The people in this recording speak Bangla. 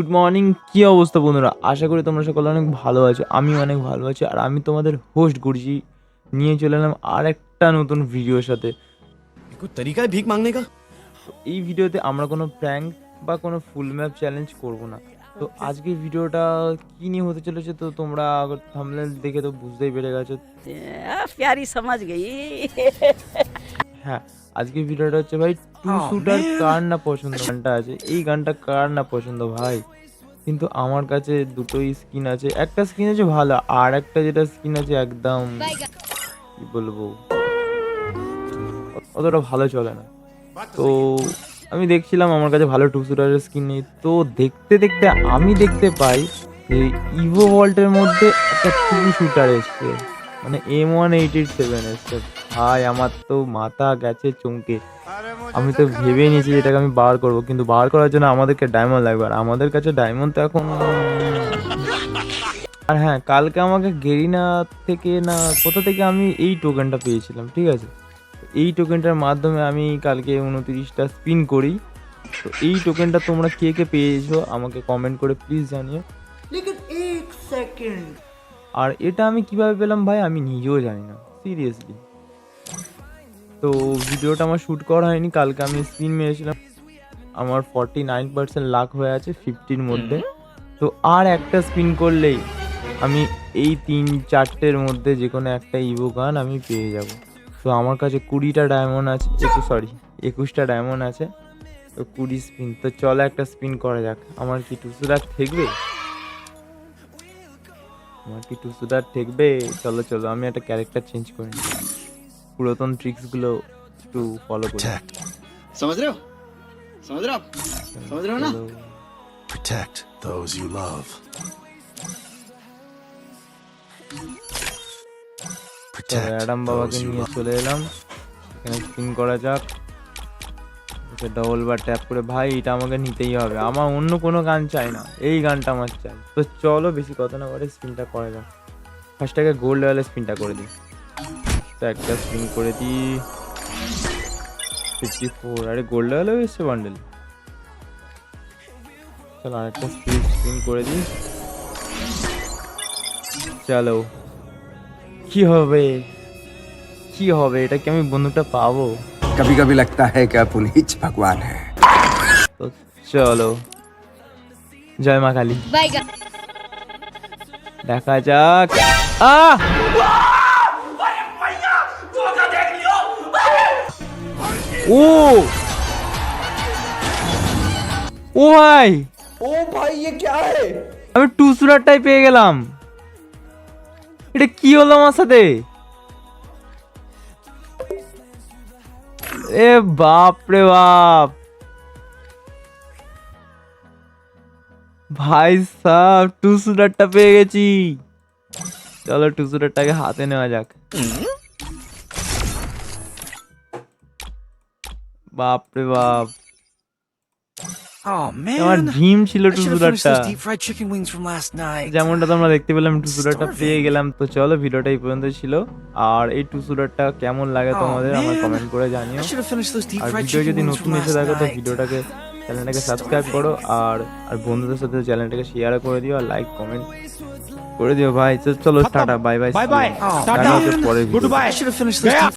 গুড মর্নিং কী অবস্থা বন্ধুরা? আশা করি তোমরা সকলে অনেক ভালো আছো আমি অনেক ভালো আছি আর আমি তোমাদের হোস্ট গুরুজি নিয়ে চলে এলাম আর একটা নতুন ভিডিওর সাথে। ভিক মাংনে কা এই ভিডিওতে আমরা কোনো প্র্যাঙ্ক বা কোনো ফুল ম্যাপ চ্যালেঞ্জ করব না। তো আজকের ভিডিওটা কি নিয়ে হতে চলেছে তো তোমরা থামলে দেখে তো বুঝতেই পেরে গেছো। প্যারি হ্যাঁ আজকের ভিডিওটা হচ্ছে ভাই টু Oh, শুটার কার না পছন্দ গানটা আছে? এই গানটা কার না পছন্দ ভাই? কিন্তু আমার কাছে দুটোই স্কিন আছে। একটা স্কিন আছে ভালো আর একটা যেটা স্কিন আছে একদম কি বলব? অতটা ভালো চলে না। তো আমি দেখছিলাম আমার কাছে ভালো টু শুটারের স্কিন নেই। তো দেখতে দেখতে আমি দেখতে পাই যে ইভো ভল্টের মধ্যে একটা টু শুটার এসছে। মানে M one eight eight seven এসছে ভাই, আমার তো মাথা গেছে চমকে। আমি তো ভেবে নিয়েছি এটাকে আমি বার করব, কিন্তু বার করার জন্য আমাদেরকে ডায়মন্ড লাগবে। আর আমাদের কাছে ডায়মন্ড তো এখন আর হ্যাঁ কালকে আমাকে গেরিনা থেকে না, কোথা থেকে আমি এই টোকেনটা পেয়েছিলাম, ঠিক আছে? এই টোকেনটার মাধ্যমে আমি কালকে উনতিরিশটা স্পিন করি। তো এই টোকেনটা তোমরা কে কে পেয়েছ, আমাকে কমেন্ট করে প্লিজ জানিও। আর এটা আমি কীভাবে পেলাম ভাই আমি নিজেও জানি না সিরিয়াসলি তো ভিডিওটা আমার শ্যুট করা হয়নি কালকে আমি স্পিন মেরেছিলাম। আমার ফর্টি নাইন পার্সেন্ট লাখ হয়ে আছে ফিফটির মধ্যে। তো আর একটা স্পিন করলেই আমি এই তিন চারটের মধ্যে যে কোনো একটা ইভো গান আমি পেয়ে যাব। তো আমার কাছে কুড়িটা ডায়মন্ড আছে একুশ সরি একুশটা ডায়মন্ড আছে। তো কুড়ি স্পিন তো চলো একটা স্পিন করা যাক। আমার কি টুসুদার ঠেকবে? আমার কি টুসুদার ঠেকবে চলো চলো আমি একটা ক্যারেক্টার চেঞ্জ করে নিই পুরাতন ট্রিক্সগুলো একটু ফলো করি समझ रहे हो समझ रहे हो आप समझ रहे हो ना চলো। Protect those you love. তো Protect অ্যাডাম বাবাকে those you নিয়ে love. চলে এলাম এখানে স্পিন করা যাক ডবল বার ট্যাপ করে, ভাই, এটা আমাকে নিতেই হবে, আমার অন্য কোনো গান চাই না, এই গানটা আমার চাই। তো চলো বেশি কথা না করে স্পিনটা করা যাক। ফার্স্টটাকে গোল্ড লেভেলে স্পিনটা করে দিই। তো একটা স্পিন করে দিই। ফিফটি ফোর আরে গোল্ড লেভেলেও এসছে বান্ডেল চলো আরেকটা স্পিন স্পিন করে দিই। চলো। কি হবে? কি হবে? এটা কি আমি বন্ধুটা পাবো? कभी कभी लगता है कि पुनीत भगवान है তো চলো জয় মা কালী দেখা যাক আহ ও ও ভাই ओ भाई ये क्या है আমি টু সুরারটাই পেয়ে গেলাম এটা কি হলো আমার সাথে এ বাপ রে বাপ। ভাই সাহ টু সুরারটা পেয়ে গেছি। চলো টু সুরারটাকে হাতে নেওয়া যাক। বাপ রে বাপ। Oh আমার man, ড্রিম ছিল I too should have finished সুরারটা those deep fried chicken wings from last night. যেমনটা তোমরা দেখতে পেলাম টুসুরারটা পেয়ে গেলাম। তো চলো ভিডিওটা এই পর্যন্ত ছিল। আর এই টুসুরারটা কেমন লাগে Oh, তোমাদের আমার কমেন্ট করে জানিও। আর ভিডিও যদি নতুন এসে থাকো তো. ভিডিওটাকে চ্যানেলটাকে সাবস্ক্রাইব করো। আর আর বন্ধুদের সাথে চ্যানেলটাকে শেয়ার করে দিও আর লাইক কমেন্ট করে দিও। ভাই তো চলো টাটা বাই বাই. Oh, দেখা টাটা। হচ্ছে পরের गुड